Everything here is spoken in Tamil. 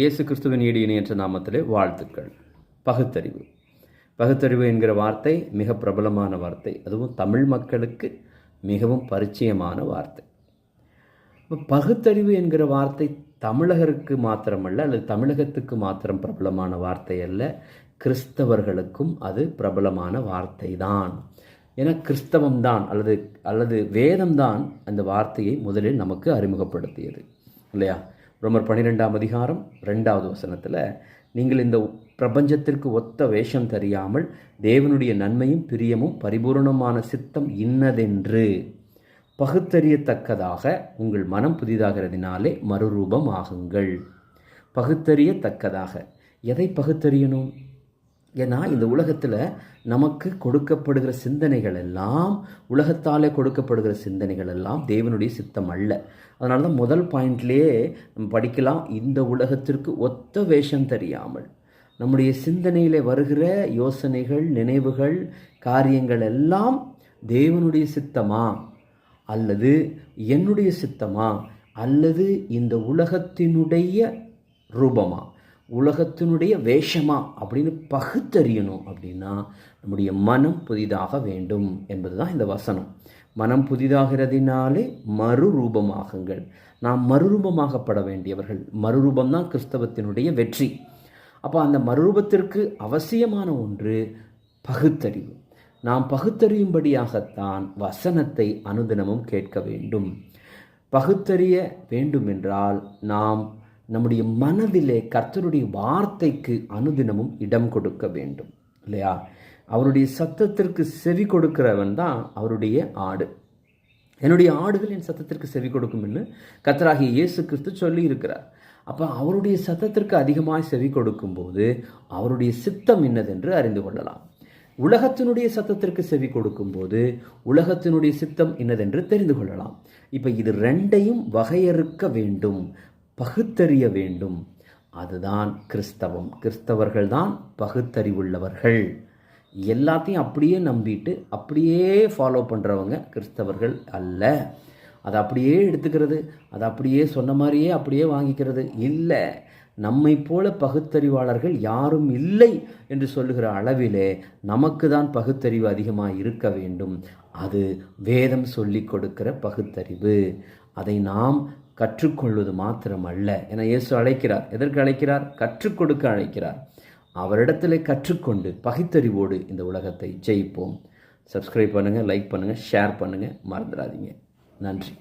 இயேசு கிறிஸ்துவின் ஈடு இணையற்ற நாமத்திலே வாழ்த்துக்கள். பகுத்தறிவு. பகுத்தறிவு என்கிற வார்த்தை மிக பிரபலமான வார்த்தை. அதுவும் தமிழ் மக்களுக்கு மிகவும் பரிச்சயமான வார்த்தை. பகுத்தறிவு என்கிற வார்த்தை தமிழகருக்கு மாத்திரமல்ல அல்லது தமிழகத்துக்கு மாத்திரம் பிரபலமான வார்த்தை அல்ல கிறிஸ்தவர்களுக்கும் அது பிரபலமான வார்த்தை தான் ஏன்னா கிறிஸ்தவம் தான் அல்லது அல்லது வேதம்தான் அந்த வார்த்தையை முதலில் நமக்கு அறிமுகப்படுத்தியது. இல்லையா? ரோமர் பன்னிரெண்டாம் அதிகாரம் ரெண்டாவது வசனத்தில் நீங்கள் இந்த பிரபஞ்சத்திற்கு ஒத்த வேஷம் தெரியாமல் தேவனுடைய நன்மையும் பிரியமும் பரிபூர்ணமான சித்தம் இன்னதென்று பகுத்தறியத்தக்கதாக உங்கள் மனம் புதிதாகிறதுனாலே மறுரூபம் ஆகுங்கள் பகுத்தறியத்தக்கதாக. எதை பகுத்தறியணும்? ஏன்னா இந்த உலகத்தில் நமக்கு கொடுக்கப்படுகிற சிந்தனைகள் எல்லாம் உலகத்தாலே கொடுக்கப்படுகிற சிந்தனைகள் எல்லாம் தேவனுடைய சித்தம் அல்ல. அதனால தான் முதல் பாயிண்ட்லேயே நம்ம படிக்கலாம் இந்த உலகத்திற்கு ஒத்த வேஷம் தெரியாமல். நம்முடைய சிந்தனையில் வருகிற யோசனைகள் நினைவுகள் காரியங்கள் எல்லாம் தேவனுடைய சித்தமா? அல்லது என்னுடைய சித்தமா? அல்லது இந்த உலகத்தினுடைய ரூபமா? உலகத்தினுடைய வேஷமா அப்படின்னு பகுத்தறியணும் அப்படின்னா நம்முடைய மனம் புதிதாக வேண்டும் என்பது தான் இந்த வசனம். மனம் புதிதாகிறதினாலே மறுரூபமாகுங்கள். நாம் மறுரூபமாகப்பட வேண்டியவர்கள். மறுரூபம் தான் கிறிஸ்தவத்தினுடைய வெற்றி. அப்போ அந்த மறுரூபத்திற்கு அவசியமான ஒன்று பகுத்தறிவு. நாம் பகுத்தறியும்படியாகத்தான் வசனத்தை அனுதினமும் கேட்க வேண்டும். பகுத்தறிய வேண்டுமென்றால் நாம் நம்முடைய மனதிலே கர்த்தருடைய வார்த்தைக்கு அனுதினமும் இடம் கொடுக்க வேண்டும் இல்லையா? அவருடைய சத்தத்திற்கு செவி கொடுக்கிறவன் தான் அவருடைய ஆடு. என்னுடைய ஆடுகள் என் சத்தத்திற்கு செவி கொடுக்கும் என்று கத்தராகிய இயேசு கிறிஸ்து சொல்லி இருக்கிறார் அப்போ அவருடைய சத்தத்திற்கு அதிகமாக செவி கொடுக்கும்போது அவருடைய சித்தம் என்னதென்று அறிந்து கொள்ளலாம். உலகத்தினுடைய சத்தத்திற்கு செவி கொடுக்கும்போது உலகத்தினுடைய சித்தம் என்னதென்று தெரிந்து கொள்ளலாம். இப்போ இது ரெண்டையும் வகையறுக்க வேண்டும். பகுத்தறிய வேண்டும். அதுதான் கிறிஸ்தவம். கிறிஸ்தவர்கள் தான் பகுத்தறிவுள்ளவர்கள். எல்லாத்தையும் அப்படியே நம்பிட்டு அப்படியே ஃபாலோ பண்ணுறவங்க கிறிஸ்தவர்கள் அல்ல. அதை அப்படியே எடுத்துக்கிறது அதை அப்படியே சொன்ன மாதிரியே அப்படியே வாங்கிக்கிறது இல்லை. நம்மை போல பகுத்தறிவாளர்கள் யாரும் இல்லை என்று சொல்லுகிற அளவிலே நமக்கு தான் பகுத்தறிவு அதிகமாக இருக்க வேண்டும். அது வேதம் சொல்லி கொடுக்கிற பகுத்தறிவு. அதை நாம் கற்றுக்கொள்வது மாத்திரம் அல்ல என இயேசு அழைக்கிறார். எதற்கு அழைக்கிறார்? கற்றுக் கொடுக்க அழைக்கிறார். அவரிடத்தில் கற்றுக்கொண்டு பகுத்தறிவோடு இந்த உலகத்தை ஜெயிப்போம். சப்ஸ்கிரைப் பண்ணுங்கள் லைக் பண்ணுங்கள் ஷேர் பண்ணுங்கள் மறந்துடாதீங்க. நன்றி.